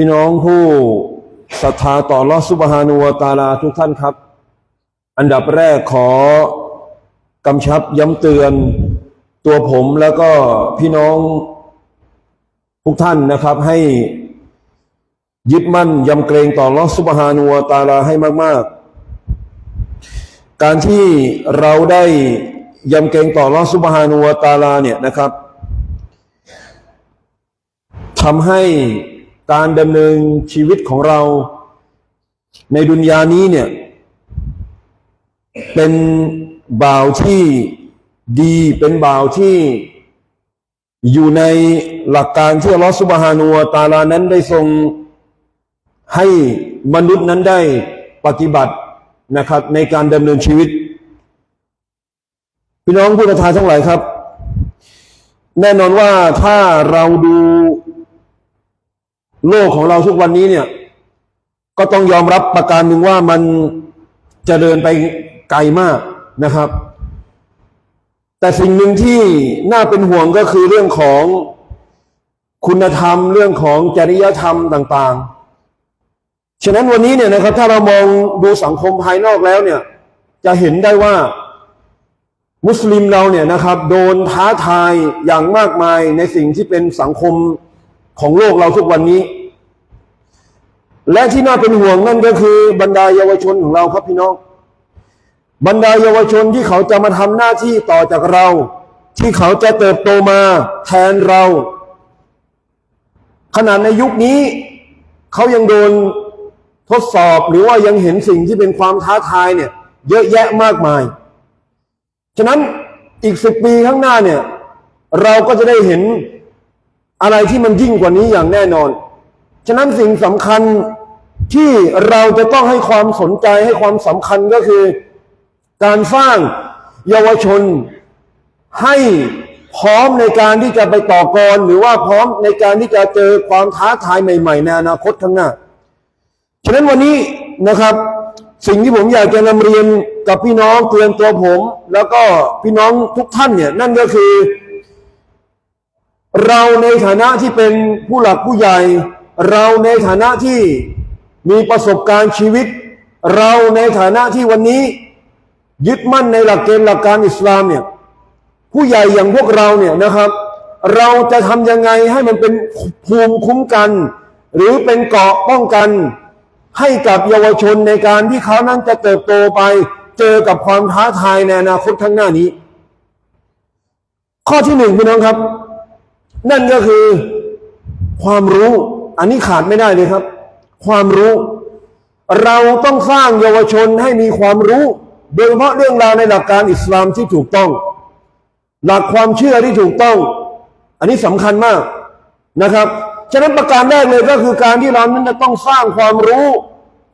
พี่น้องผู้ศรัทธาต่อลอสุบฮานุวตาลาทุกท่านครับ อันดับแรกขอกำชับย้ำเตือนตัวผมแล้วก็พี่น้องทุกท่านนะครับให้ยึดมั่นยำเกรงต่อลอสุบฮานุวตาลาให้มาก ๆ การที่เราได้ยำเกรงต่อลอสุบฮานุวตาลาเนี่ยนะครับทำให้ การดำเนินชีวิตของเราในดุนยานี้เนี่ย เป็นบ่าวที่ดีเป็นบ่าวที่อยู่ในหลักการที่อัลลอฮฺสุบฮานูวะตาลานั้นได้ทรงให้มนุษย์นั้นได้ปฏิบัตินะครับ ในการดำเนินชีวิต พี่น้องผู้ศรัทธาทั้งหลายครับ แน่นอนว่าถ้าเราดู โลกของเราทุกวันนี้เนี่ย ก็ต้องยอมรับประการหนึ่งว่ามันจเจริญไปไกลมากนะครับ แต่สิ่งหนึ่งที่น่าเป็นห่วงก็คือเรื่องของคุณธรรมเรื่องของจริยธรรมต่าง ๆ ฉะนั้นวันนี้เนี่ยนะครับ ถ้าเรามองดูสังคมภายนอกแล้วเนี่ย จะเห็นได้ว่ามุสลิมเราเนี่ยนะครับ โดนท้าทายอย่างมากมายในสิ่งที่เป็นสังคม ของโลกเราทุกวันนี้ และที่น่าเป็นห่วงนั่นก็คือบรรดาเยาวชนของเราครับพี่น้อง บรรดาเยาวชนที่เขาจะมาทำหน้าที่ต่อจากเรา ที่เขาจะเติบโตมาแทนเรา ขนาดในยุคนี้เขายังโดนทดสอบหรือว่ายังเห็นสิ่งที่เป็นความท้าทายเนี่ย เยอะแยะมากมาย ฉะนั้นอีกสิบปีข้างหน้าเนี่ย เราก็จะได้เห็น อะไรที่มันยิ่งกว่านี้อย่างแน่นอน ฉะนั้นสิ่งสำคัญที่เราจะต้องให้ความสนใจให้ความสำคัญก็คือ การสร้างเยาวชน ให้พร้อมในการที่จะไปต่อกรหรือว่าพร้อมในการที่จะเจอความท้าทายใหม่ ๆ ในอนาคตข้างหน้า ฉะนั้นวันนี้นะครับ สิ่งที่ผมอยากจะนำเรียนกับพี่น้องเตือนตัวผม แล้วก็พี่น้องทุกท่านเนี่ยนั่นก็คือ เราในฐานะที่เป็นผู้หลักผู้ใหญ่ เราในฐานะที่มีประสบการณ์ชีวิต เราในฐานะที่วันนี้ ยึดมั่นในหลักเกณฑ์หลักการอิสลามเนี่ยผู้ใหญ่อย่างพวกเราเนี่ยนะครับ เราจะทำยังไงให้มันเป็นภูมิคุ้มกัน หรือเป็นเกราะป้องกัน ให้กับเยาวชนในการที่เขานั้นจะเติบโตไป เจอกับความท้าทายในอนาคตข้างหน้านี้ ข้อที่หนึ่งพี่น้องครับ นั่นก็คือความรู้ อันนี้ขาดไม่ได้เลยครับ ความรู้ เราต้องสร้างเยาวชนให้มีความรู้ โดยเฉพาะเรื่องราวในหลักการอิสลามที่ถูกต้อง หลักความเชื่อที่ถูกต้อง อันนี้สำคัญมากนะครับฉะนั้นประการแรกเลยก็คือการที่เรานั้นจะต้องสร้างความรู้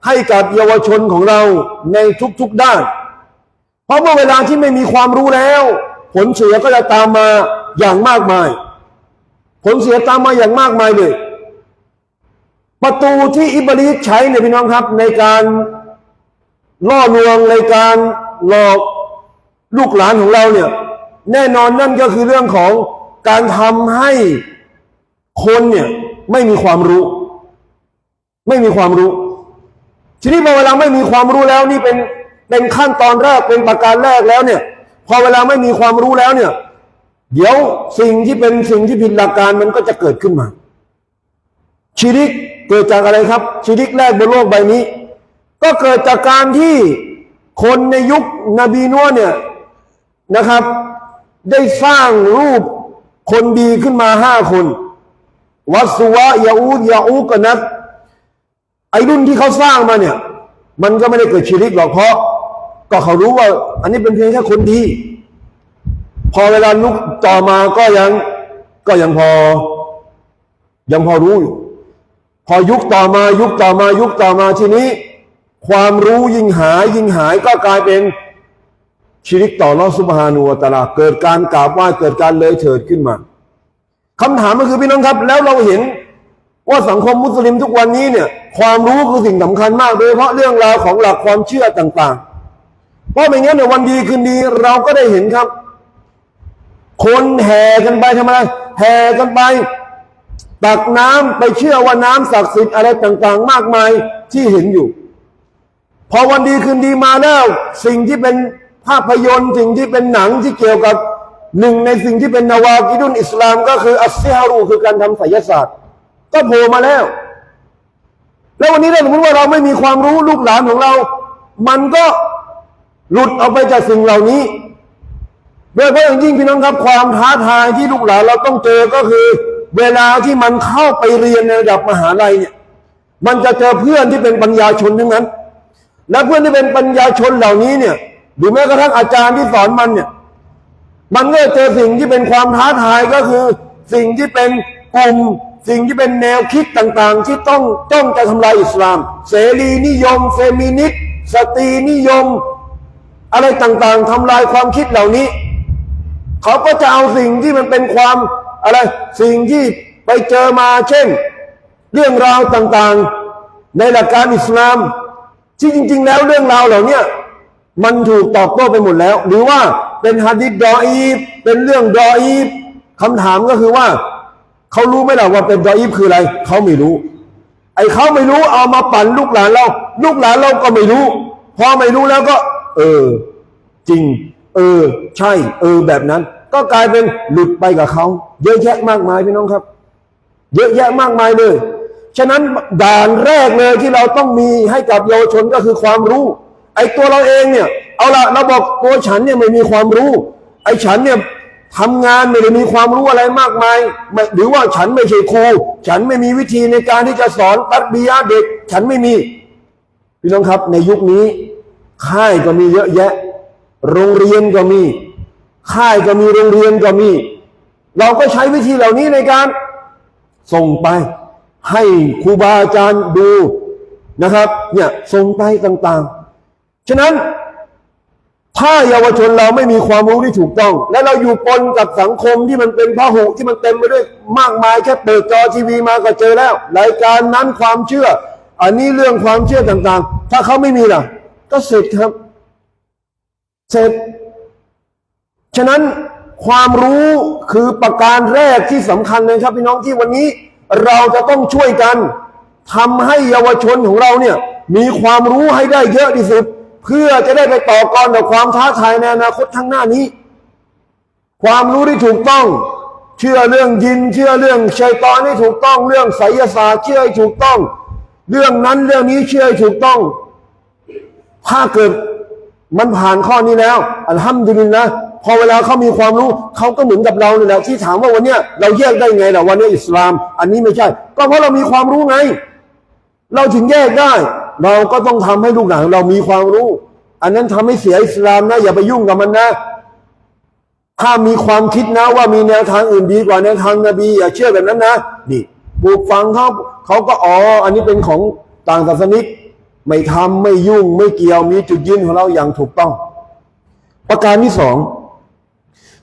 ให้กับเยาวชนของเราในทุกๆด้าน เพราะเมื่อเวลาที่ไม่มีความรู้แล้ว ผลเสียก็จะตามมาอย่างมากมาย ผลเสียตามมาอย่างมากมายเลย ประตูที่อิบลีสใช้เนี่ยพี่น้องครับ ในการล่อลวงในการหลอกลูกหลานของเราเนี่ย แน่นอนนั่นก็คือเรื่องของการทำให้คนเนี่ยไม่มีความรู้ ไม่มีความรู้ ทีนี้พอเวลาไม่มีความรู้แล้วนี่เป็นเป็นขั้นตอนแรกเป็นประการแรกแล้วเนี่ย พอเวลาไม่มีความรู้แล้วเนี่ย เดี๋ยวสิ่งที่เป็นสิ่งที่ผิดหลักการมันก็จะเกิดขึ้นมา ชีริกเกิดจากอะไรครับ ชีริกแรกบนโลกใบนี้ ก็เกิดจากการที่คนในยุคนบีนัวเนี่ยนะครับ ได้สร้างรูปคนดีขึ้นมาห้าคนวัสวะยาอูดยาอูกันนับไอรุ่นที่เขาสร้างมาเนี่ย มันก็ไม่ได้เกิดชีริกหรอกเพราะ ก็เขารู้ว่า อันนี้เป็นเพียงแค่คนดี พอเวลาลุกต่อมาก็ยังก็ยังพอ ยังพอรู้อยู่พอยุคต่อมายุคต่อมายุคต่อมาทีนี้ ความรู้ยิ่งหายยิ่งหายก็กลายเป็นชีริกต่อรอสุบฮานูวตลาเกิดการกราบไหว้เกิดการเลยเถิดขึ้นมาคำถามก็คือพี่น้องครับ แล้วเราเห็นว่าสังคมมุสลิมทุกวันนี้เนี่ย ความรู้คือสิ่งสำคัญมากโดยเฉพาะเรื่องราวของหลักความเชื่อต่างๆ เพราะไม่งั้นเนี่ยวันดีคืนดีเราก็ได้เห็นครับ คนแห่กันไปทำไรแห่กันไป ตักน้ำไปเชื่อว่าน้ำศักดิ์สิทธิ์อะไรต่าง ๆ มากมายที่เห็นอยู่ พอวันดีคืนดีมาแล้ว สิ่งที่เป็นภาพยนตร์สิ่งที่เป็นหนังที่เกี่ยวกับหนึ่งในสิ่งที่เป็นนาวากิดุนอิสลามก็คืออัสซิฮารูคือการทำไสยศาสตร์ ก็โผล่มาแล้ว แล้ววันนี้ถ้าสมมติว่าเราไม่มีความรู้ลูกหลานของเรา มันก็หลุดออกไปจากสิ่งเหล่านี้ โดยเฉพาะอย่างยิ่งพี่น้องครับความท้าทายที่ลูกหลานเราต้องเจอก็คือ เวลาที่มันเข้าไปเรียนในระดับมหาลัยเนี่ยมันจะเจอเพื่อนที่เป็นปัญญาชนทั้งนั้น และเพื่อนที่เป็นปัญญาชนเหล่านี้เนี่ยหรือแม้กระทั่งอาจารย์ที่สอนมันเนี่ยมันก็เจอสิ่งที่เป็นความท้าทายก็คือ สิ่งที่เป็นกลุ่มสิ่งที่เป็นแนวคิดต่างๆ ที่ต้องต้องจะทำลายอิสลาม เสรีนิยม เฟมินิสต์สตรีนิยม อะไรต่างๆทำลายความคิดเหล่านี้ เขาก็จะเอาสิ่งที่มันเป็นความอะไรสิ่งที่ไปเจอมาเช่น เรื่องราวต่างๆ ในหลักการอิสลาม ที่จริง ๆ แล้วเรื่องราวเหล่านี้มันถูกตอบโต้ไปหมดแล้ว หรือว่าเป็นฮะดิษดออีฟเป็นเรื่องดออีฟคำถามก็คือว่า เขารู้ไหมล่ะว่าเป็นดออีฟคืออะไร เขาไม่รู้ ไอ้เขาไม่รู้เอามาปั่นลูกหลานเรา ลูกหลานเราก็ไม่รู้ พอไม่รู้แล้วก็ เออ จริง เออ ใช่ เออ แบบนั้น ก็กลายเป็นหลุดไปกับเขาเยอะแยะมากมายพี่น้องครับ เยอะแยะมากมายเลย ฉะนั้นด่านแรกเลยที่เราต้องมีให้กับเยาวชนก็คือความรู้ ไอ้ตัวเราเองเนี่ย เอาละเราบอกตัวฉันเนี่ยไม่มีความรู้ ไอ้ฉันเนี่ยทำงานไม่ได้มีความรู้อะไรมากมายไม่หรือว่าฉันไม่ใช่ครู ฉันไม่มีวิธีในการที่จะสอนตัดบียเด็ก ฉันไม่มี พี่น้องครับ ในยุคนี้ค่ายก็มีเยอะแยะ โรงเรียนก็มี ค่ายก็มีโรงเรียนก็มี เราก็ใช้วิธีเหล่านี้ในการส่งไป ให้ครูบาอาจารย์ดูนะครับ เนี่ยส่งไปต่างๆ ฉะนั้นถ้าเยาวชนเราไม่มีความรู้ที่ถูกต้อง และเราอยู่ปนกับสังคมที่มันเป็นพหุที่มันเต็มไปด้วยมากมายแค่เปิดจอทีวีมาก็เจอแล้ว รายการนั้นความเชื่อ อันนี้เรื่องความเชื่อต่างๆ ถ้าเขาไม่มีล่ะ ก็เสร็จครับ เสร็จ ฉะนั้นความรู้คือประการแรกที่สำคัญเลยครับพี่น้องที่วันนี้เราจะต้องช่วยกันทำให้เยาวชนของเราเนี่ยมีความรู้ให้ได้เยอะที่สุด เพื่อจะได้ไปต่อกรกับความท้าทายในอนาคตข้างหน้านี้ ความรู้ที่ถูกต้อง เชื่อเรื่องยิน เชื่อเรื่องชัยตอนให้ถูกต้อง เรื่องไสยศาสตร์เชื่อให้ถูกต้อง เรื่องนั้นเรื่องนี้เชื่อให้ถูกต้อง ถ้าเกิด มันผ่านข้อนี้แล้วอัลฮัมดุลิลนะพอเวลาเขามีความรู้เขาก็เหมือนกับเราเนี่ยแหละที่ถามว่าวันเนี้ยเราแยกได้ไงล่ะวันนี้อิสลาม อันนี้ไม่ใช่ ก็เพราะเรามีความรู้ไง เราถึงแยกได้ เราก็ต้องทำให้ลูกหลานเรามีความรู้ อันนั้นทำให้เสียอิสลามนะอย่าไปยุ่งกับมันนะ ถ้ามีความคิดนะว่ามีแนวทางอื่นดีกว่าแนวทางนบีอย่าเชื่อแบบนั้นนะนี่ปลูกฟังเขาเขาก็อ๋ออันนี้เป็นของต่างศาสนิก ไม่ทำไม่ยุ่งไม่เกี่ยวมีจุดยืนของเราอย่างถูกต้อง ประการที่สอง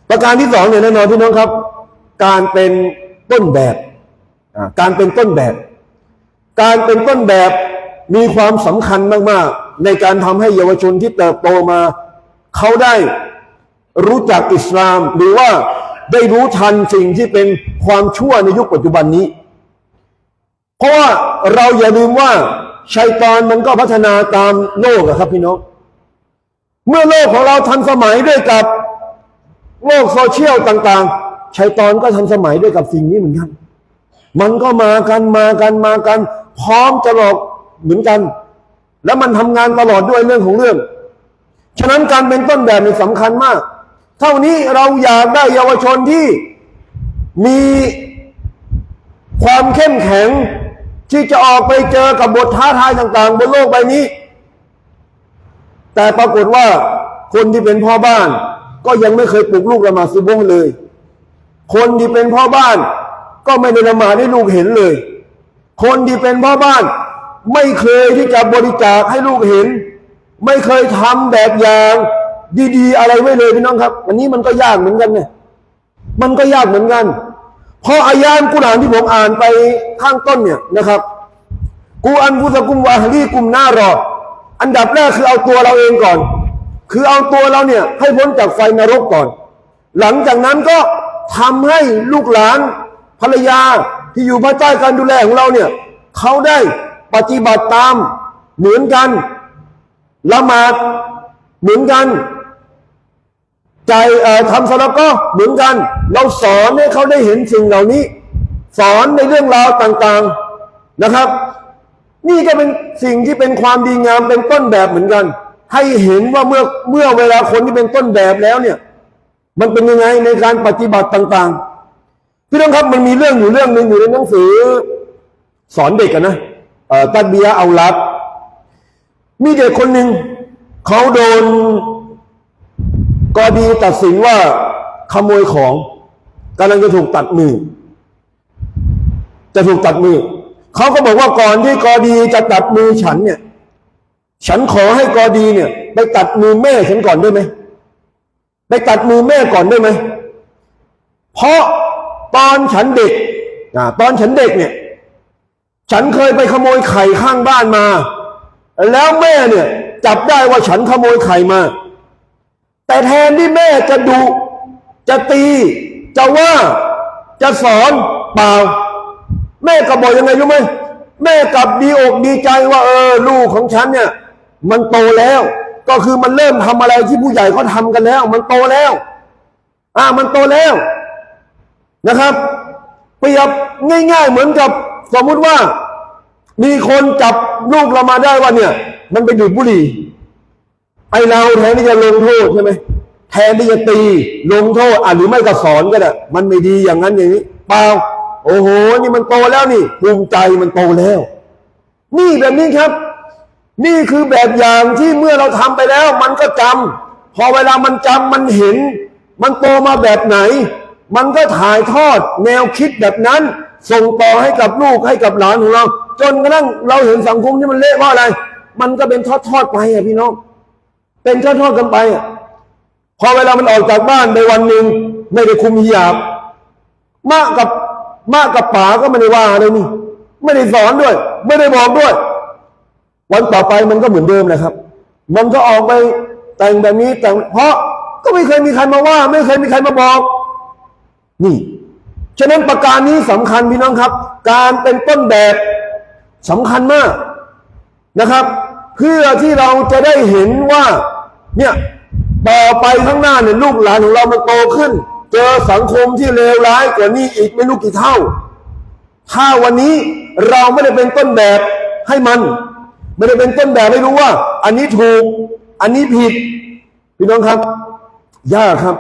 ประการที่สองเนี่ยแน่นอนพี่น้องครับ การเป็นต้นแบบการเป็นต้นแบบ การเป็นต้นแบบมีความสำคัญมาก ๆ ในการทำให้เยาวชนที่เติบโตมา เขาได้รู้จักอิสลาม หรือว่าได้รู้ทันสิ่งที่เป็นความชั่วในยุคปัจจุบันนี้ เพราะว่าเราอย่าลืมว่า ชัยตอนมันก็พัฒนาตามโลกอะครับพี่น้อง เมื่อโลกของเราทันสมัยด้วยกับโลกโซเชียลต่าง ๆ ชัยตอนก็ทันสมัยด้วยกับสิ่งนี้เหมือนกัน มันก็มากันมากันมากัน พร้อมจะหลอกเหมือนกัน แล้วมันทำงานตลอดด้วยเรื่องของเรื่อง ฉะนั้นการเป็นต้นแบบนี่สำคัญมาก เท่านี้เราอยากได้เยาวชนที่มีความเข้มแข็ง ที่จะออกไปเจอกับบทท้าทายต่างๆ บนโลกใบนี้ แต่ปรากฏว่าคนที่เป็นพ่อบ้าน ก็ยังไม่เคยปลุกลูกละหมาดซุบฮ์เลย คนที่เป็นพ่อบ้าน ก็ไม่ได้ละหมาดให้ลูกเห็นเลย คนที่เป็นพ่อบ้าน ไม่เคยที่จะบริจาคให้ลูกเห็น ไม่เคยทำแบบอย่างดีๆ อะไรไว้เลยพี่น้องครับ อันนี้มันก็ยากเหมือนกันเนี่ยมันก็ยากเหมือนกัน พราะอายานกุรานที่ผมอ่านไปข้างต้นเนี่ยนะครับ กูอันกุสกุมวาฮลีกุมหน้ารอ อันดับแรกคือเอาตัวเราเองก่อน คือเอาตัวเราเนี่ยให้พ้นจากไฟนรกก่อน หลังจากนั้นก็ทำให้ลูกหลานภรรยาที่อยู่ภายใต้การดูแลของเราเนี่ยเขาได้ปฏิบัติตามเหมือนกัน ละหมาดเหมือนกัน ใจทำสละก็เหมือนกัน เราสอนให้เขาได้เห็นสิ่งเหล่านี้ สอนในเรื่องราวต่างๆนะครับ นี่ก็เป็นสิ่งที่เป็นความดีงามเป็นต้นแบบเหมือนกัน ให้เห็นว่าเมื่อเมื่อเวลาคนที่เป็นต้นแบบแล้วเนี่ย มันเป็นยังไงในการปฏิบัติต่างๆพี่น้องครับมันมีเรื่องอยู่เรื่องหนึ่งอยู่ในหนังสือ สอนเด็กกันนะตัดเบียเอาลับ มีเด็กคนหนึ่งเขาโดน กอดีตัดสินว่าขโมยของกำลังจะถูกตัดมือ จะถูกตัดมือ เขาก็บอกว่าก่อนที่กอดีจะตัดมือฉันเนี่ย ฉันขอให้กอดีเนี่ย ไปตัดมือแม่ฉันก่อนได้ไหมไปตัดมือแม่ก่อนได้ไหม เพราะตอนฉันเด็กอตอนฉันเด็กเนี่ย ฉันเคยไปขโมยไข่ข้างบ้านมา แล้วแม่เนี่ย จับได้ว่าฉันขโมยไข่มา แต่แทนที่แม่จะดุจะตี จะว่าจะสอนเปล่า แม่กลับบอกยังไงรู้ไหมแม่กลับดีอกดีใจว่าเออลูกของฉันเนี่ย มันโตแล้ว ก็คือมันเริ่มทำอะไรที่ผู้ใหญ่เขาทำกันแล้ว มันโตแล้ว อ่ามันโตแล้วนะครับเปรียบง่าย ๆ เหมือนกับสมมุติว่า มีคนจับลูกเรามาได้ว่าเนี่ย มันไปดูดบุหรี่ ไอเราแทนที่จะลงโทษใช่ไหมแทนที่จะตีลงโทษอะหรือไม่ก็สอนก็ได้มันไม่ดีอย่างนั้นอย่างนี้เปล่าโอ้โห นี่มันโตแล้วนี่ภูมิใจมันโตแล้ว นี่แบบนี้ครับ นี่คือแบบอย่างที่เมื่อเราทำไปแล้ว มันก็จำพอเวลามันจำมันเห็น มันโตมาแบบไหน มันก็ถ่ายทอดแนวคิดแบบนั้น ส่งต่อให้กับลูกให้กับหลานของเรา จนกระทั่งเราเห็นสังคมที่มันเละเพราะอะไร มันก็เป็นทอดๆไปอะพี่น้อง เป็นทอดๆกันไปอะพอเวลามันออกจากบ้านในวันหนึ่งไม่ได้คุมหิญาบมากกับมากกับป๋าก็ไม่ได้ว่าเลยนี่ ไม่ได้สอนด้วย ไม่ได้บอกด้วย วันต่อไปมันก็เหมือนเดิมแหละครับ มันก็ออกไปแต่งแบบนี้แต่งเพราะก็ไม่เคยมีใครมาว่า ไม่เคยมีใครมาบอก นี่ฉะนั้นประการนี้สำคัญพี่น้องครับ การเป็นต้นแบบสำคัญมากนะครับ เพื่อที่เราจะได้เห็นว่า เนี่ยต่อไปข้างหน้าเนี่ยลูกหลานของเรามันโตขึ้น เจอสังคมที่เลวร้ายกว่านี้อีกไม่รู้กี่เท่า ถ้าวันนี้เราไม่ได้เป็นต้นแบบให้มัน ไม่ได้เป็นต้นแบบให้รู้ว่า อันนี้ถูก อันนี้ผิด พี่น้องครับ ยากครับ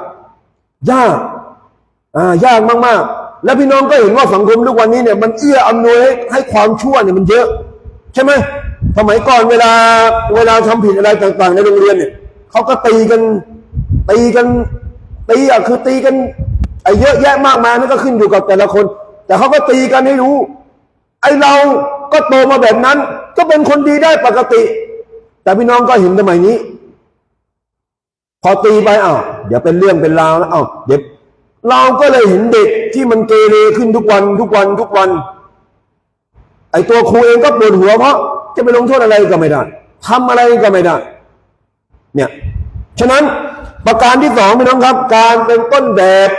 ยากอ่ายากมากๆ แล้วพี่น้องก็เห็นว่าสังคมทุกวันนี้เนี่ยมันเอื้ออำนวยให้ให้ความชั่วเนี่ยมันเยอะ ใช่ไหมสมัยก่อนเวลาเวลาทำผิดอะไรต่าง ๆ ในโรงเรียนเนี่ย เขาก็ตีกัน ตีกัน ตีอะคือตีกันไอ้เยอะแยะมากมายนั่นก็ขึ้นอยู่กับแต่ละคน แต่เขาก็ตีกันให้รู้ ไอ้เราก็โตมาแบบนั้น ก็เป็นคนดีได้ปกติ แต่พี่น้องก็เห็นสมัยนี้ พอตีไปอ้าวเดี๋ยวเป็นเรื่องเป็นราวนะอ้าวเดี๋ยวเราก็เลยเห็นเด็กที่มันเกเรขึ้นทุกวันทุกวันทุกวัน ไอ้ตัวครูเองก็ปวดหัวเพราะจะไปลงโทษอะไรก็ไม่ได้ทำอะไรก็ไม่ได้ เนี่ยฉะนั้นประการที่สองพี่น้องครับ การเป็นต้นแบบ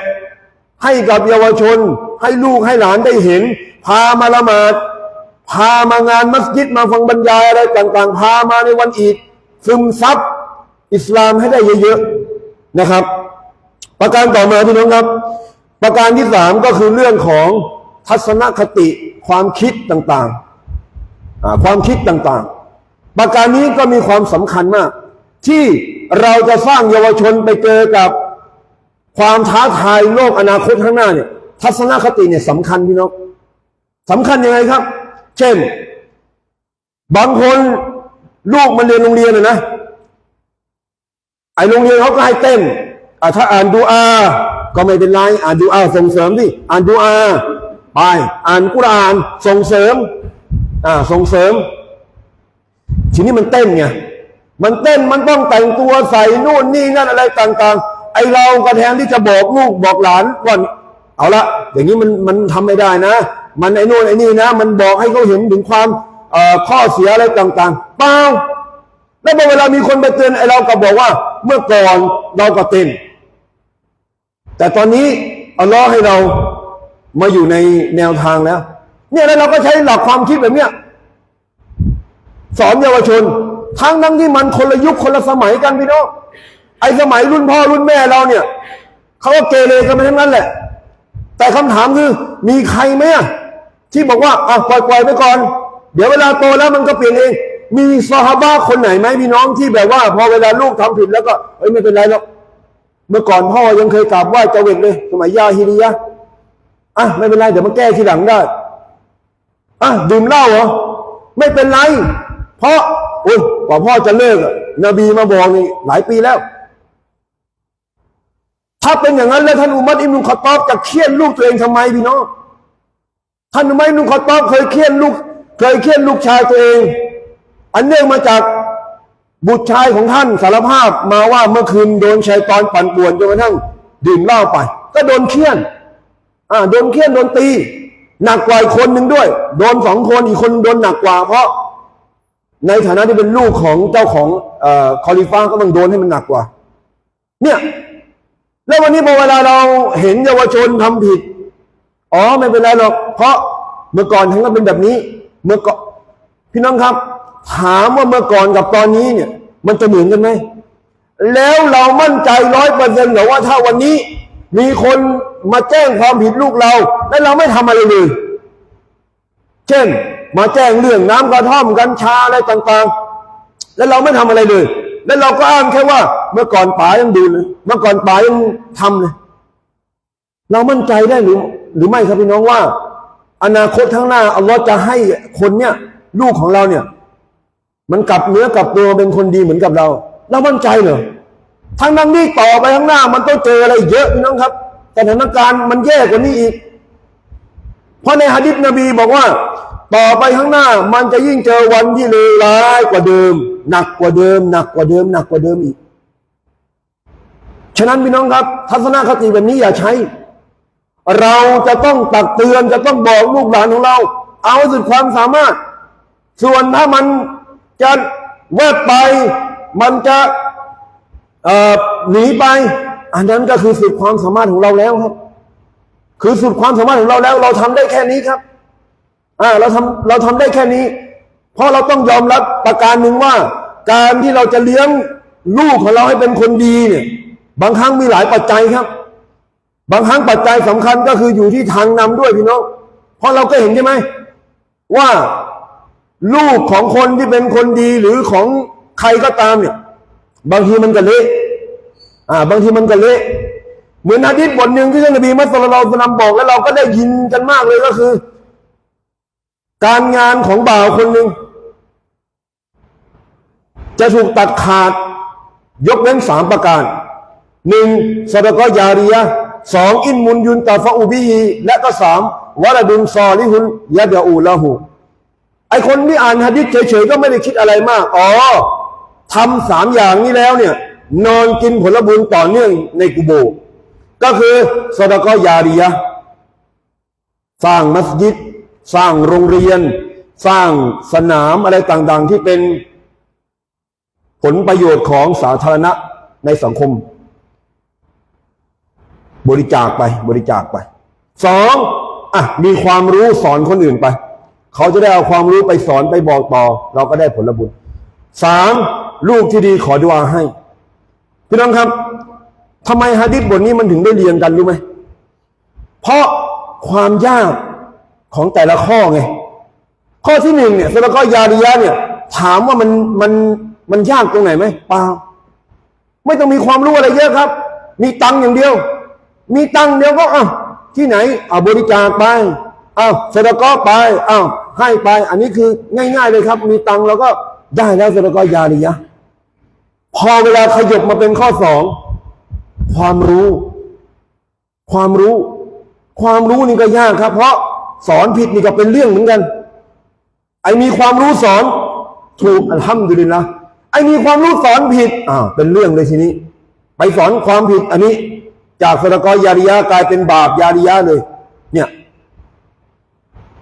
ให้กับเยาวชน ให้ลูกให้หลานได้เห็น พามาละหมาด พามางานมัสยิดมาฟังบรรยายอะไรต่างๆ พามาในวันอีดซึมซับอิสลามให้ได้เยอะๆนะครับ ประการต่อมาพี่น้องครับ ประการที่สามก็คือเรื่องของทัศนคติความคิดต่างๆความคิดต่างๆ ประการนี้ก็มีความสำคัญมาก ที่เราจะสร้างเยาวชนไปเจอกับความท้าทายโลกอนาคตข้างหน้าเนี่ย ทัศนคติเนี่ยสำคัญพี่น้องสำคัญยังไงครับ เช่น บางคนลูกมันเรียนโรงเรียนนะนะไอโรงเรียนเขาก็ให้เต้นอะถ้าอ่านดูอา ก็ไม่เป็นไรอ่านดูอาส่งเสริมดิอ่านดูอาไป อ่านกุรานส่งเสริม อ่าส่งเสริม ทีนี้มันเต้นไง มันเต้นมันต้องแต่งตัวใส่นู่นนี่นั่นอะไรต่าง ๆ ไอเราก็แทนที่จะบอกลูกบอกหลานว่าเอาละอย่างนี้มันมันทำไม่ได้นะ มันไอ้นู่นไอ้นี่นะ มันบอกให้เขาเห็นถึงความข้อเสียอะไรต่างๆเปล่าแล้วพอเวลามีคนไปเตือนไอเราก็บอกว่า เมื่อก่อนเราก็เต้น แต่ตอนนี้อัลลอฮ์ให้เรามาอยู่ในแนวทางแล้ว เนี่ยแล้วเราก็ใช้หลักความคิดแบบเนี้ยสอนเยาวชน ทั้งนั้นที่มันคนละยุคคนละสมัยกันพี่น้องไอ้สมัยรุ่นพ่อรุ่นแม่เราเนี่ยเขาก็เกเรกันไปทั้งนั้นแหละ แต่คำถามคือมีใครไหมที่บอกว่าอะปล่อยปล่อยไปก่อน เดี๋ยวเวลาโตแล้วมันก็เปลี่ยนเอง มีซอฮาบะคนไหนไหมพี่น้องที่แบบว่า พอเวลาลูกทำผิดแล้วก็เอ้ยไม่เป็นไรหรอกเมื่อก่อนพ่อยังเคยกราบไหว้เจาเวตเลย สมัยยาฮิริยะอะไม่เป็นไรเดี๋ยวมาแก้ทีหลังได้อะดื่มเหล้าเหรอไม่เป็นไร เพราะ อ้ยกว่าพ่อจะเลิกอะนบีมาบอกนี่หลายปีแล้ว ถ้าเป็นอย่างนั้นแล้วท่านอุมัรอิบนุขตอบจะเครียนลูกตัวเองทำไมพี่น้องท่านอุมัรอิบนุขตอบเคยเครียนลูก เคยเครียนลูกชายตัวเอง อันเนื่องมาจากบุตรชายของท่านสารภาพมาว่าเมื่อคืนโดนชัยตอนปั่นป่วนจนกระทั่งดื่มเหล้าไป ก็โดนเคี่ยนอ่าโดนเคี่ยนโดนตี หนักกว่าอีกคนหนึ่งด้วย โดนสองคนอีกคนโดนหนักกว่า เพราะ ในฐานะที่เป็นลูกของเจ้าของอคอลิฟ้าก็ต้องโดนให้มันหนักกว่า เนี่ย แล้ววันนี้พอเวลาเราเห็นเยาวชนทำผิด อ๋อไม่เป็นไรหรอก เพราะเมื่อก่อนทั้งก็เป็นแบบนี้ เมื่อก่อนพี่น้องครับ ถามว่าเมื่อก่อนกับตอนนี้เนี่ย มันจะเหมือนกันไหม แล้วเรามั่นใจร้อยเปอร์เซ็นต์หรอว่าถ้าวันนี้ มีคนมาแจ้งความผิดลูกเรา แล้วเราไม่ทำอะไรเลย เช่น มาแจ้งเรื่องน้ำกระท่อมกัญชาอะไรต่างๆ แล้วเราไม่ทำอะไรเลย แล้วเราก็อ้างแค่ว่า เมื่อก่อนป๋ายังดูเลยเมื่อก่อนป๋ายังทำเลย เรามั่นใจได้หรือ หรือไม่ครับพี่น้องว่า อนาคตข้างหน้าอัลลอฮ์จะให้คนเนี่ย ลูกของเราเนี่ย มันกลับเนื้อกลับตัวเป็นคนดีเหมือนกับเรา เรามั่นใจเหรอทั้งนั้นนี่ต่อไปข้างหน้า มันต้องเจออะไรเยอะพี่น้องครับสถานการณ์มันแย่กว่านี้อีก เพราะในหะดิษนบีบอกว่า ต่อไปข้างหน้า มันจะยิ่งเจอวันที่เลวร้ายกว่าเดิม หนักกว่าเดิม หนักกว่าเดิม หนักกว่าเดิมอีก ฉะนั้นพี่น้องครับ ทัศนคติแบบนี้อย่าใช้ เราจะต้องตักเตือนจะต้องบอกลูกหลานของเรา เอาสุดความสามารถ ส่วนถ้ามันจะแวบไป มันจะหนีไป อันนั้นก็คือสุดความสามารถของเราแล้วครับ คือสุดความสามารถของเราแล้ว เราทำได้แค่นี้ครับ อ่าเราทำเราทำได้แค่นี้ เพราะเราต้องยอมรับประการหนึ่งว่า การที่เราจะเลี้ยงลูกของเราให้เป็นคนดีเนี่ย บางครั้งมีหลายปัจจัยครับ บางครั้งปัจจัยสำคัญก็คืออยู่ที่ทางนำด้วยพี่น้องเพราะเราก็เห็นใช่ไหมว่าลูกของคนที่เป็นคนดีหรือของใครก็ตามเนี่ย บางทีมันก็เละอ่า บางทีมันก็เละเหมือนอาทิตย์บทหนึ่งที่ท่านนบีมุสลิมสลัมบอกแล้วเราก็ได้ยินกันมากเลยก็คือ การงานของบ่าวคนหนึ่งจะถูกตัดขาด ยกเว้นสามประการหนึ่งสดกยาเริยสองอินมุนยุนตาฟาอุบิฮีและก็สามวะละดุนซอลิฮุนยะดะอูละหูไอคนที่อ่านหะดิษเฉยๆก็ไม่ได้คิดอะไรมาก อ๋อทำสามอย่างนี้แล้วเนี่ย นอนกินผลบุญต่อเนื่องในกุโบ ก็คือสดกยาเริยสร้างมัสยิด สร้างโรงเรียน สร้างสนามอะไรต่างๆ ที่เป็นผลประโยชน์ของสาธารณะในสังคม บริจาคไปบริจาคไปสองอะมีความรู้สอนคนอื่นไป เขาจะได้เอาความรู้ไปสอนไปบอกต่อ เราก็ได้ผลบุญสามลูกที่ดีขอดุอาให้พี่น้องครับทำไมฮะดิษบทนี้มันถึงได้เรียงกันรู้ไหมเพราะความยาก ของแต่ละข้อไง ข้อที่หนึ่งเนี่ยสละก็ยาริยะเนี่ย ถามว่ามันมันมันยากตรงไหนไหมเปล่าไม่ต้องมีความรู้อะไรเยอะครับ มีตังค์อย่างเดียว มีตังค์เดียวก็อะที่ไหนเอาบริจาคไปเอาสละก็ไปเอาให้ไป อันนี้คือง่าย ๆเลยครับ มีตังค์เราก็ได้แล้วสละก็ยาริยะพอเวลาขยบมาเป็นข้อสองความรู้ ความรู้ ความรู้นี่ก็ยากครับ เพราะ สอนผิดนี่ก็เป็นเรื่องเหมือนกัน ไอ้มีความรู้สอนถูกอัลฮัมดุลิลละไอ้มีความรู้สอนผิดอ่าเป็นเรื่องเลยทีนี้ ไปสอนความผิดอันนี้ จากสระกอยาริยะกลายเป็นบาปยาริยะเลย เนี่ย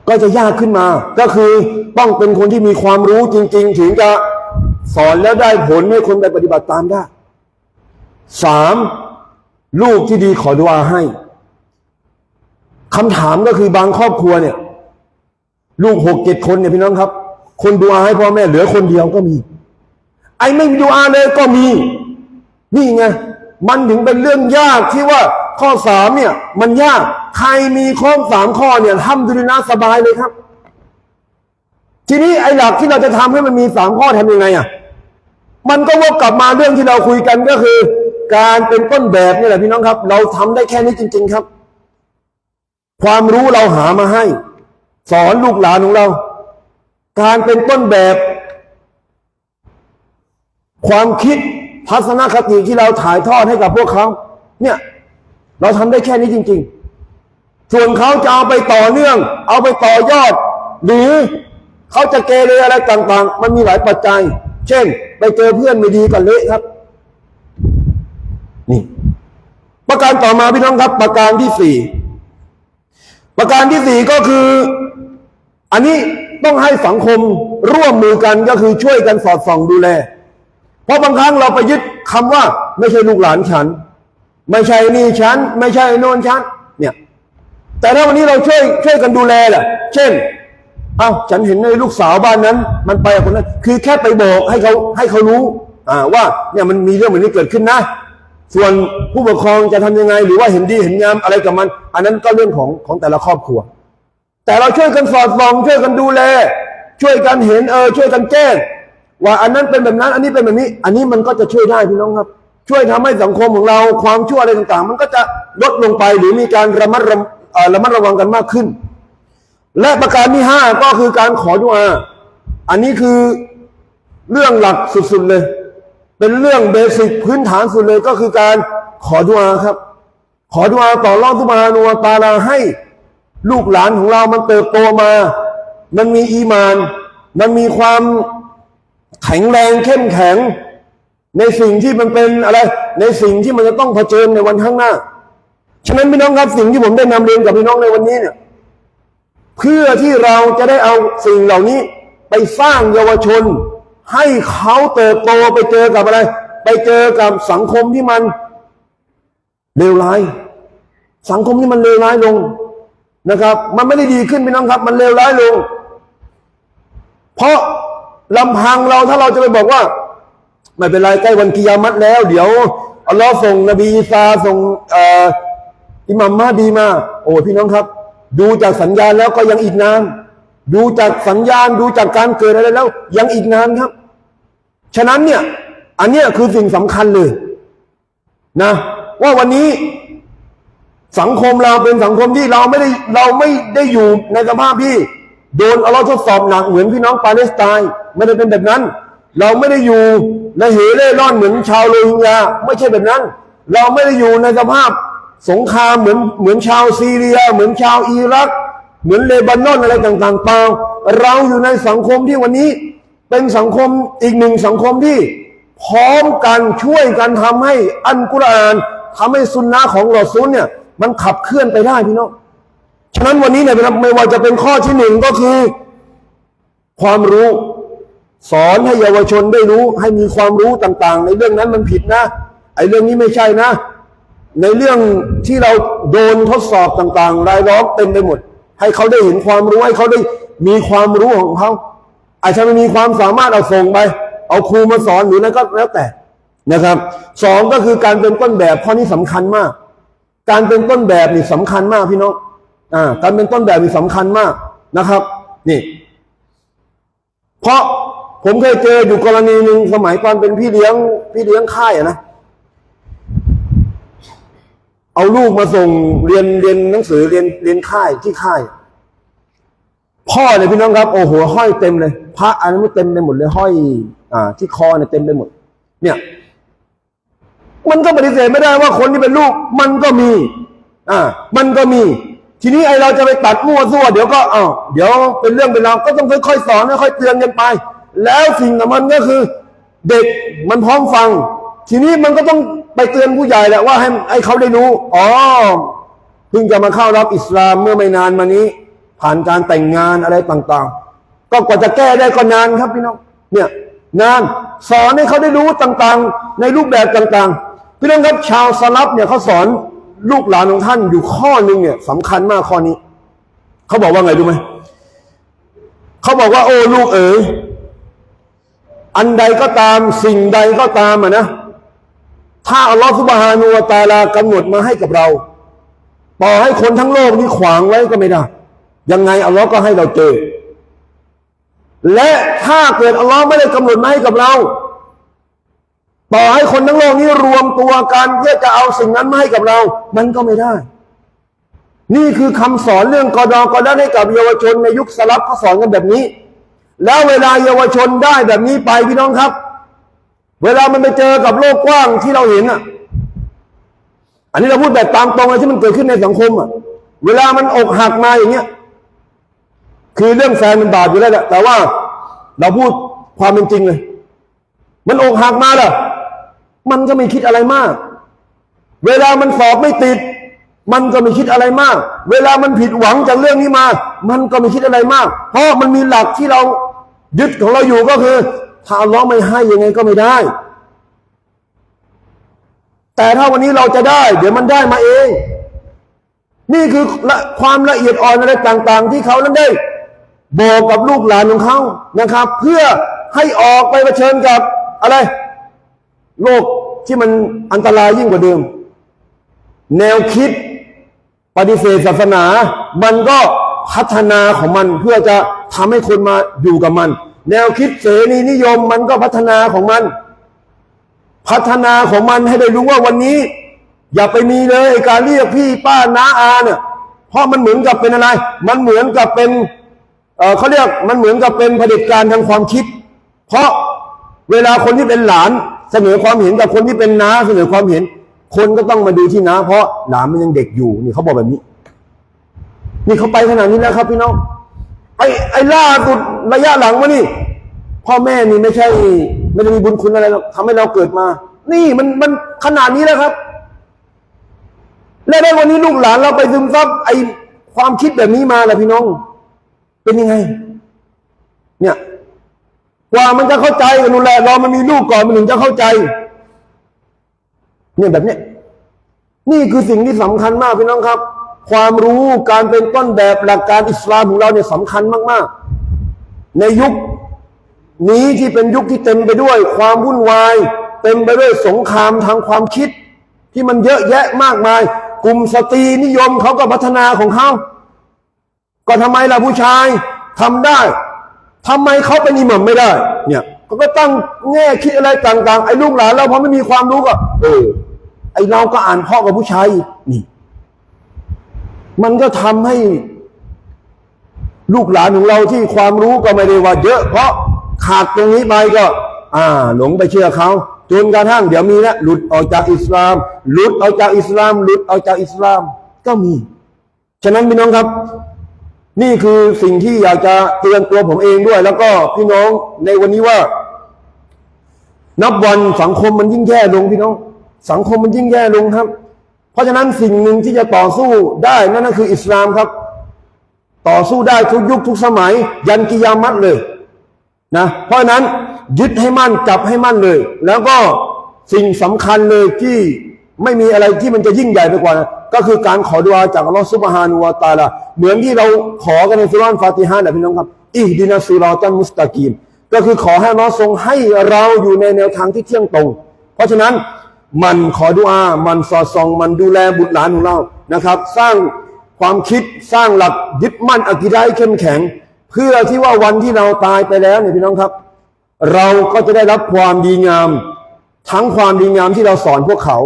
ก็จะยากขึ้นมา ก็คือต้องเป็นคนที่มีความรู้จริง ๆ ถึงจะสอนแล้วได้ผลให้คนไปปฏิบัติตามได้สามลูกที่ดีขอดุอาให้ คำถามก็คือบางครอบครัวเนี่ย ลูกหกเจ็ดคนเนี่ยพี่น้องครับ คนดูอาให้พ่อแม่เหลือคนเดียวก็มี ไอ้ไม่มีดูอาเลยก็มี นี่ไงมันถึงเป็นเรื่องยากที่ว่าข้อสามเนี่ย มันยากใครมีข้อสามข้อเนี่ยทำดุลินาสบายเลยครับ ทีนี้ไอ้หลักที่เราจะทำให้มันมีสามข้อทำยังไงอะมันก็วกกลับมาเรื่องที่เราคุยกันก็คือ การเป็นต้นแบบนี่แหละพี่น้องครับ เราทำได้แค่นี้จริง ๆ ครับ ความรู้เราหามาให้ สอนลูกหลานของเรา การเป็นต้นแบบ ความคิดทัศนคติที่เราถ่ายทอดให้กับพวกเขา เนี่ย เราทำได้แค่นี้จริง ๆ ส่วนเขาจะเอาไปต่อเนื่อง เอาไปต่อยอด หรือเขาจะเกเรอะไรต่าง ๆ มันมีหลายปัจจัย เช่น ไปเจอเพื่อนไม่ดีกันเละครับ นี่ ประการต่อมาพี่น้องครับ ประการที่สี่ ประการที่สี่ก็คือ อันนี้ต้องให้สังคมร่วมมือกันก็คือช่วยกันสอดส่องดูแล เพราะบางครั้งเราไปยึดคำว่า ไม่ใช่ลูกหลานฉัน ไม่ใช่นี่ฉัน ไม่ใช่โน่นฉันเนี่ยแต่ถ้าวันนี้เราช่วยช่วยกันดูแลแหละเช่นเอ้าฉันเห็นในลูกสาวบ้านนั้น มันไปกับคนนั้นคือแค่ไปบอกให้เขาให้เขารู้อ่าว่าเนี่ยมันมีเรื่องแบบนี้เกิดขึ้นนะ ส่วนผู้ปกครองจะทำยังไง หรือว่าเห็นดีเห็นงามอะไรกับมัน อันนั้นก็เรื่องของของแต่ละครอบครัว แต่เราช่วยกันสอดส่องช่วยกันดูแล ช่วยกันเห็นเออช่วยกันแจ้ง ว่าอันนั้นเป็นแบบนั้น อันนี้เป็นแบบนี้ อันนี้มันก็จะช่วยได้พี่น้องครับ ช่วยทำให้สังคมของเราความชั่วอะไรต่างๆ มันก็จะลดลงไปหรือมีการระมัดระเอ่อระมัดระวังกันมากขึ้น และประการที่ห้าก็คือการขอดุอาอันนี้คือเรื่องหลักสุดๆเลย เป็นเรื่องเบสิกพื้นฐานสุดเลยก็คือการขอดุอาครับ ขอดุอาต่อรอดทุบานุวตาลาให้ลูกหลานของเรามันเติบโตมา มันมีอีมาน มันมีความแข็งแรงเข้มแข็ง ในสิ่งที่มันเป็นอะไร ในสิ่งที่มันจะต้องเผชิญในวันข้างหน้า ฉะนั้นพี่น้องครับสิ่งที่ผมได้นำเรียนกับพี่น้องในวันนี้เนี่ย เพื่อที่เราจะได้เอาสิ่งเหล่านี้ไปสร้างเยาวชน ให้เขาเติบโตไปเจอกับอะไร ไปเจอกับสังคมที่มันเลวร้าย สังคมที่มันเลวร้ายลงนะครับ มันไม่ได้ดีขึ้นพี่น้องครับ มันเลวร้ายลง เพราะลำพังเราถ้าเราจะไปบอกว่า ไม่เป็นไรใกล้วันกิยามัตแล้ว เดี๋ยวอัลลอฮ์ส่งนบีอีสาส่งอ่ออิหมัมมาดีมา โอ้พี่น้องครับ ดูจากสัญญาณแล้วก็ยังอีกนานดูจากสัญญาณดูจากการเกิดอะไรแล้ว ยังอีกนานครับ ฉะนั้นเนี่ย อันเนี้ยคือสิ่งสำคัญเลยนะ ว่าวันนี้สังคมเราเป็นสังคมที่เราไม่ได้เราไม่ได้อยู่ในสภาพที่ โดนอัลลอฮ์ทดสอบหนักเหมือนพี่น้องปาเลสไตน์ไม่ได้เป็นแบบนั้น เราไม่ได้อยู่ในเหเร่ร่อนเหมือนชาวโรฮิงญาไม่ใช่แบบนั้น เราไม่ได้อยู่ในสภาพสงครามเหมือนเหมือนชาวซีเรีย เหมือนชาวอิรัก เหมือนเลบานอนอะไรต่างๆเปล่าเราอยู่ในสังคมที่วันนี้ เป็นสังคมอีกหนึ่งสังคมที่พร้อมกันช่วยกันทำให้อันกุรอานทำให้สุนนะของรอซูลเนี่ย มันขับเคลื่อนไปได้พี่น้องฉะนั้นวันนี้เนี่ยไม่ว่าจะเป็นข้อที่หนึ่งก็คือ ความรู้สอนให้เยาวชนได้รู้ ให้มีความรู้ต่าง ๆ ในเรื่องนั้นมันผิดนะไอ้เรื่องนี้ไม่ใช่นะ ในเรื่องที่เราโดนทดสอบต่าง ๆ รายล้อมเต็มไปหมด ให้เขาได้เห็นความรู้ให้เขาได้มีความรู้ของเขา อาจจะไม่มีความสามารถเอาส่งไป เอาครูมาสอนหรืออะไรก็แล้วแต่นะครับสองก็คือการเป็นต้นแบบข้อนี้สำคัญมาก การเป็นต้นแบบนี่สำคัญมากพี่น้องอ่าการเป็นต้นแบบนี่สำคัญมากนะครับ นี่ เพราะผมเคยเจออยู่กรณีหนึ่งสมัยตอนเป็นพี่เลี้ยง พี่เลี้ยงค่ายอะนะเอาลูกมาส่งเรียนเรียนหนังสือเรียนเรียนค่ายที่ค่าย พ่อเนี่ยพี่น้องครับโอ้โหห้อยเต็มเลยพระอันนั้นเต็มไปหมดเลยห้อย อ่า ที่คอเนี่ยเต็มไปหมด เนี่ย มันก็ปฏิเสธไม่ได้ว่าคนที่เป็นลูก มันก็มี อ่า มันก็มี ทีนี้ไอเราจะไปตัดมั่วซั่วเดี๋ยวก็อ้าวเดี๋ยวเป็นเรื่องเป็นราวก็ต้องค่อยๆสอนค่อยๆเตือนกันไป แล้วสิ่งสำคัญก็คือ เด็กมันพร้อมฟัง ทีนี้มันก็ต้องไปเตือนผู้ใหญ่แหละว่าให้ให้เขาได้รู้อ๋อเพิ่งจะมาเข้ารับอิสลามเมื่อไม่นานมานี้ ผ่านการแต่งงานอะไรต่างๆ ก็กว่าจะแก้ได้ก็นานครับพี่น้องเนี่ยนานสอนให้เขาได้รู้ต่างๆ ในรูปแบบต่างๆ พี่น้องครับชาวสลับเนี่ยเขาสอนลูกหลานของท่านอยู่ข้อนึงเนี่ยสำคัญมากข้อนี้ เขาบอกว่าไงรู้ไหมเขาบอกว่า โอ้ลูกเอ๋ยอันใดก็ตามสิ่งใดก็ตามอะนะ ถ้าอัลลอฮฺสุบฮานุวตาลากำหนดมาให้กับเรา ต่อให้คนทั้งโลกนี้ขวางไว้ก็ไม่ได้ ยังไงอัลลอฮ์ก็ให้เราเจอ และถ้าเกิดอัลลอฮ์ไม่ได้กำหนดมาให้กับเรา ต่อให้คนทั้งโลกนี้รวมตัวกันเพื่อจะเอาสิ่งนั้นมาให้กับเรา มันก็ไม่ได้ นี่คือคำสอนเรื่องกอดอกอดัให้กับเยาวชนในยุคสลับเขาสอนกันแบบนี้ แล้วเวลาเยาวชนได้แบบนี้ไปพี่น้องครับ เวลามันไปเจอกับโลกกว้างที่เราเห็นอะ อันนี้เราพูดแบบตามตรงเลยที่มันเกิดขึ้นในสังคมอะ เวลามันอกหักมาอย่างเงี้ย คือเรื่องแฟนมันบาปอยู่แล้วแหละแต่ว่า เราพูดความเป็นจริงเลย มันอกหักมาล่ะมันก็ไม่คิดอะไรมาก เวลามันสอบไม่ติด มันก็ไม่คิดอะไรมาก เวลามันผิดหวังจากเรื่องนี้มา มันก็ไม่คิดอะไรมาก เพราะมันมีหลักที่เรายึดของเราอยู่ก็คือถ้าอัลลอฮ์ไม่ให้ยังไงก็ไม่ได้ แต่ถ้าวันนี้เราจะได้ เดี๋ยวมันได้มาเอง นี่คือความละเอียดอ่อนอะไรต่าง ๆ ที่เขานั้นได้ บอกกับลูกหลานของเขานะครับ เพื่อให้ออกไปเผชิญกับอะไร โลกที่มันอันตรายยิ่งกว่าเดิม แนวคิดปฏิเสธศาสนา มันก็พัฒนาของมันเพื่อจะทำให้คนมาอยู่กับมัน แนวคิดเสรีนิยมมันก็พัฒนาของมัน พัฒนาของมันให้ได้รู้ว่าวันนี้ อย่าไปมีเลยการเรียกพี่ป้าน้าอาเนี่ยเพราะมันเหมือนกับเป็นอะไร มันเหมือนกับเป็น เขาเรียกมันเหมือนกับเป็นเผด็จการทางความคิด เพราะเวลาคนที่เป็นหลานเสนอความเห็นกับคนที่เป็นน้าเสนอความเห็น คนก็ต้องมาดูที่น้าเพราะหลานมันยังเด็กอยู่นี่เขาบอกแบบนี้ นี่เขาไปขนาดนี้แล้วครับพี่น้องไอ้ไอ้ล่าสุดระยะหลังวะนี่ พ่อแม่นี่ไม่ใช่ไม่ได้มีบุญคุณอะไรหรอกทำให้เราเกิดมา นี่มันมันขนาดนี้แล้วครับ และได้วันนี้ลูกหลานเราไปซึมซับไอ้ความคิดแบบนี้มาแหละพี่น้อง เป็นยังไง เนี่ยกว่ามันจะเข้าใจกันนู่นแหละรอมันมีลูกก่อนมันถึงจะเข้าใจ เนี่ยแบบเนี้ยนี่คือสิ่งที่สำคัญมากพี่น้องครับ ความรู้การเป็นต้นแบบหลักการอิสลามของเราเนี่ยสำคัญมาก ๆ ในยุคนี้ที่เป็นยุคที่เต็มไปด้วย ความวุ่นวาย เต็มไปด้วยสงครามทางความคิด ที่มันเยอะแยะมากมาย กลุ่มสตรีนิยมเขาก็พัฒนาของเขา ก็ทำไมล่ะผู้ชายทำได้ทำไมเขาเป็นอิหมัมไม่ได้ เนี่ยเขาก็ตั้งแง่คิดอะไรต่างๆไอ้ลูกหลานเราพอไม่มีความรู้ก็ เออ ไอ้เราก็อ่านพ่อกับผู้ชายนี่ มันก็ทำให้ลูกหลานของเราที่ความรู้ก็ไม่ได้ว่าเยอะ เพราะขาดตรงนี้ไปก็ อ่า หลงไปเชื่อเขาจนกระทั่งเดี๋ยวมีนะหลุดออกจากอิสลาม หลุดออกจากอิสลาม หลุดออกจากอิสลามก็มี ฉะนั้นพี่น้องครับ นี่คือสิ่งที่อยากจะเตือนตัวผมเองด้วย แล้วก็พี่น้องในวันนี้ว่า นับวันสังคมมันยิ่งแย่ลงพี่น้อง สังคมมันยิ่งแย่ลงครับ เพราะฉะนั้นสิ่งหนึ่งที่จะต่อสู้ได้นั่นก็คืออิสลามครับ ต่อสู้ได้ทุกยุคทุกสมัย ยันกิยามัตเลยนะเพราะฉะนั้นยึดให้มั่นจับให้มั่นเลย แล้วก็สิ่งสำคัญเลยที่ ไม่มีอะไรที่มันจะยิ่งใหญ่ไปกว่านั้นก็คือการขอดุอาจากอัลลอฮฺซุบฮานุวาตาลาเหมือนที่เราขอกันในสุรานฟาติฮะนะพี่น้องครับอิดินาซิรอตันมุสตากีมก็คือขอให้อัลลอฮ์ทรงให้เราอยู่ในแนวทางที่เที่ยงตรง เพราะฉะนั้นมันขอดุอา มันสอดส่อง มันดูแลบุตรหลานของเรานะครับ สร้างความคิดสร้างหลักยึดมั่นอักิได้เข้มแข็ง เพื่อที่ว่าวันที่เราตายไปแล้วเนี่ยพี่น้องครับ เราก็จะได้รับความดีงาม ทั้งความดีงามที่เราสอนพวกเขา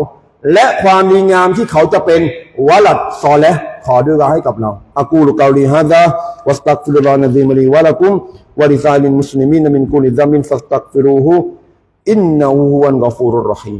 และความดีงามที่เขาจะเป็นวะลัดซอและขอด้วยกาให้กับเราอากูลุกาลีฮะดะวัสตักฟิรุลลอฮ์นะซีมลีวะลักุมวะลิซาลินมุสลิมีนมินกุลิซัมมินฟัสตักฟิรูฮูอินนะฮูฮุวัลกอฟูรุรรฮีม